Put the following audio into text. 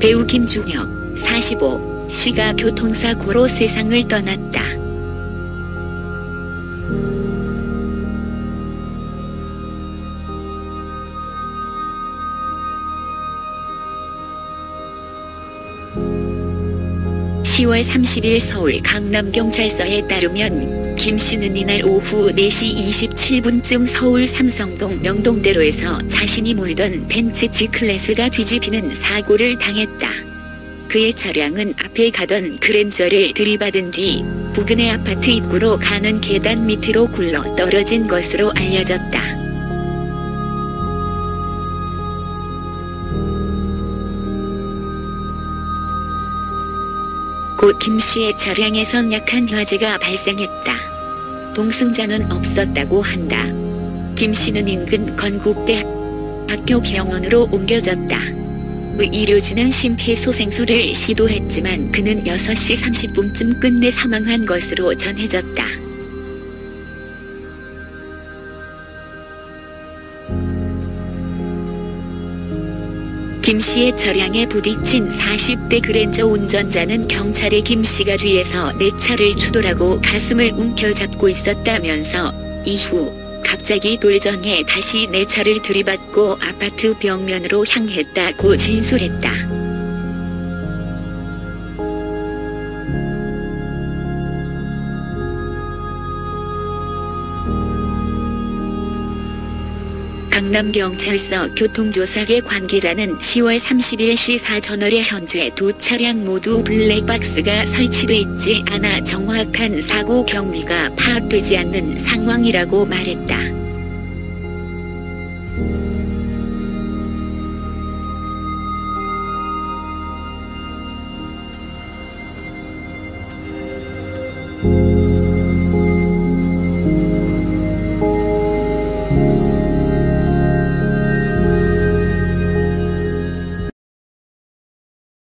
배우 김중혁 45 시가 교통사고로 세상을 떠났다. (10월 30일) 서울 강남경찰서에 따르면 김 씨는 이날 오후 4시 27분쯤 서울 삼성동 명동대로에서 자신이 몰던 벤츠 G클래스가 뒤집히는 사고를 당했다. 그의 차량은 앞에 가던 그랜저를 들이받은 뒤 부근의 아파트 입구로 가는 계단 밑으로 굴러 떨어진 것으로 알려졌다. 곧김 씨의 차량에선 약한 화재가 발생했다. 동승자는 없었다고 한다. 김 씨는 인근 건국대 학교 병원으로 옮겨졌다. 의료진은 심폐소생술을 시도했지만 그는 6시 30분쯤 끝내 사망한 것으로 전해졌다. 김 씨의 차량에 부딪힌 40대 그랜저 운전자는 경찰의 김 씨가 뒤에서 내 차를 추돌하고 가슴을 움켜잡고 있었다면서 이후 갑자기 돌전에 다시 내 차를 들이받고 아파트 벽면으로 향했다고 진술했다. 강남경찰서 교통조사계 관계자는 10월 30일 시사 저널에 현재 두 차량 모두 블랙박스가 설치돼 있지 않아 정확한 사고 경위가 파악되지 않는 상황이라고 말했다.